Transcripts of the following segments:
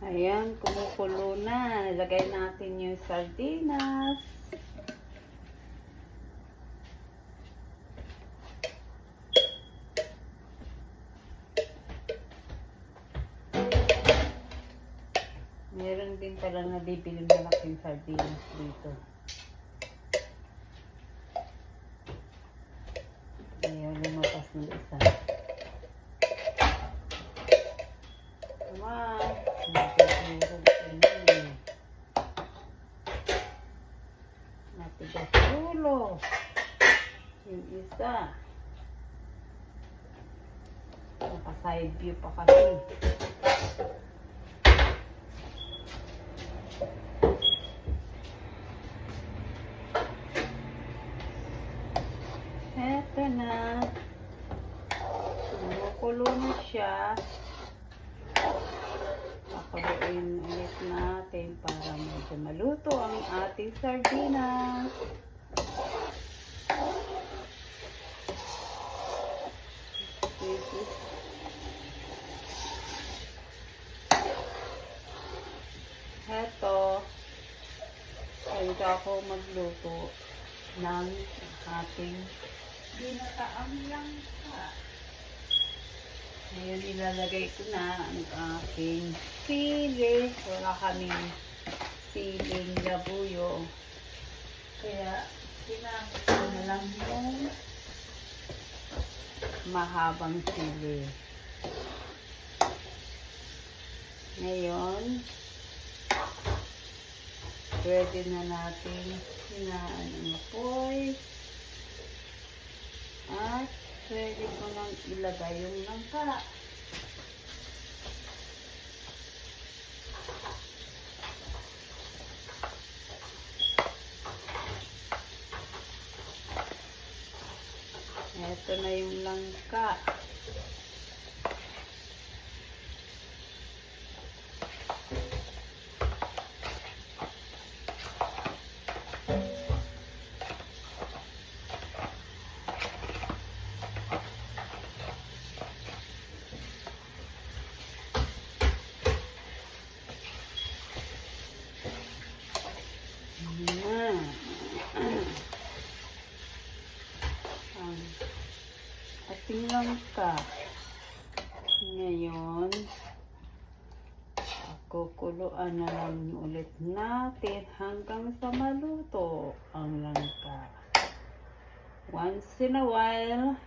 Ayan, kumukulo na. Ilagay natin yung sardinas. Meron din pala nabibili malaking sardinas dito. Naka-side view pa kasi. Eto na. Kumukulo na siya. Pakuluin ulit natin para medyo maluto ang ating sardinas. Pwede ako magluto ng ating binataang langka. Ngayon ilalagay ko na ang aking sili. Wala kaming siling labuyo. Kaya ginamit ko na lang yung mahabang sili. Ngayon, pwede na natin hinaan ang apoy. At pwede ko nang ilagay yung langka. Ito na yung langka. Ayan. Ang langka. Ngayon, kukuluan na lang ulit natin hanggang sa maluto ang langka. Once in a while,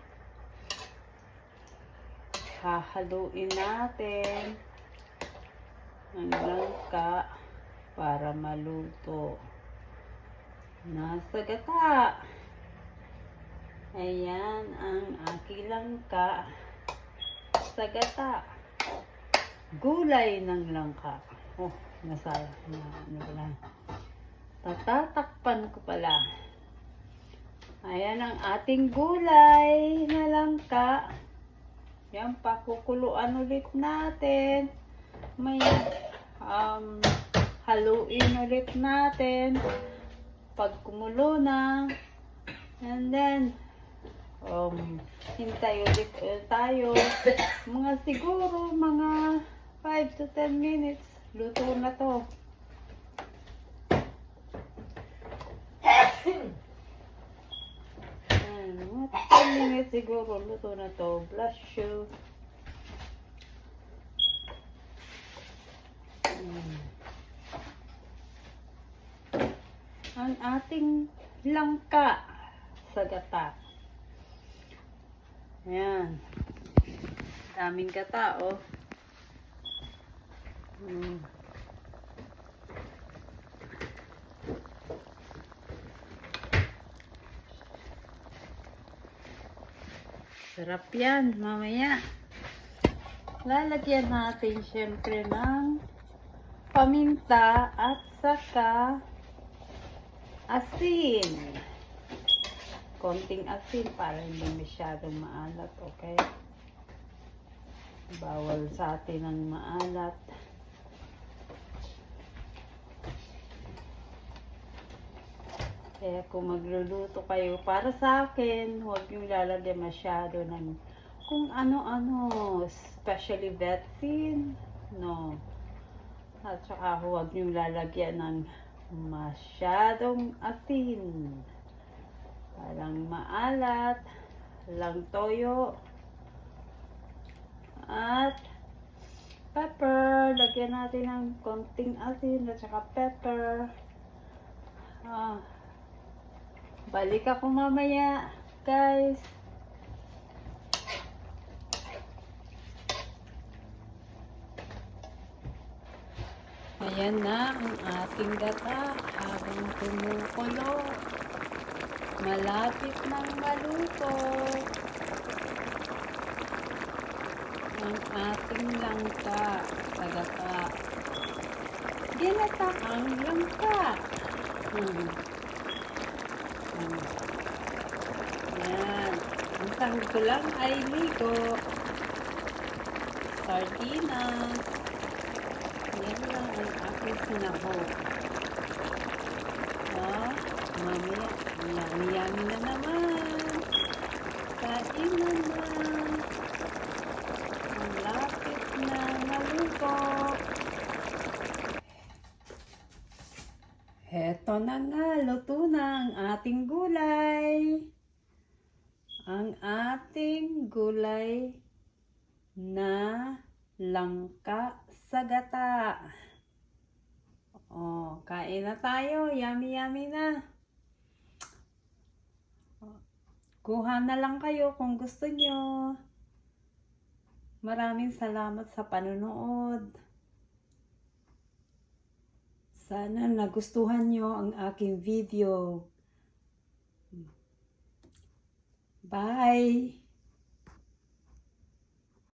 hahaluin natin ang langka para maluto. Nasa gata. Ayan ang aking langka sa gata. Gulay ng langka. Oh, nasa na, ano pala. Tatatakpan ko pala. Ayan ang ating gulay na langka. Yan, pakukuluan ulit natin. May um, haluin ulit natin. Pag kumulo na, and then, um, hintay ulit ulit tayo. Mga siguro, mga 5 to 10 minutes, luto na to. Ayan, mga 10 minutes siguro, luto na to. Bless you. Ang ating langka sa gata. Ayan. Daming gata, oh. Hmm. Sarap yan, mamaya. Lalagyan natin syempre ng paminta at saka asin. Konting asin para hindi masyadong maalat, okay? Bawal sa atin ang maalat. Kaya kung magluluto kayo, para sa akin, huwag yung lalagyan masyado ng kung ano-ano, especially vetsin, no. At saka huwag niyong lalagyan ng masyadong asin. Parang maalat. Lang toyo. At pepper. Lagyan natin ng konting asin at saka pepper. Ah. Balik ako mamaya, guys. Ayan na ang ating gata habang kumukulo. Malapit nang maluto. Ang ating langka sa gata. Ginata ang langka. Hmm. Hmm. Yan. Ang sahog ay ligo. Sardinas. Yan lang ang aking sinahog. Oh, mamaya, yummy-yummy na naman. Kain na na. Ang lapit na maluto. Heto na nga, luto na ang ating gulay. Ang ating gulay na langka sa gata. Oh, kain na tayo. Yummy, yummy na. Kuha na lang kayo kung gusto nyo. Maraming salamat sa panonood. Sana nagustuhan nyo ang aking video. Bye!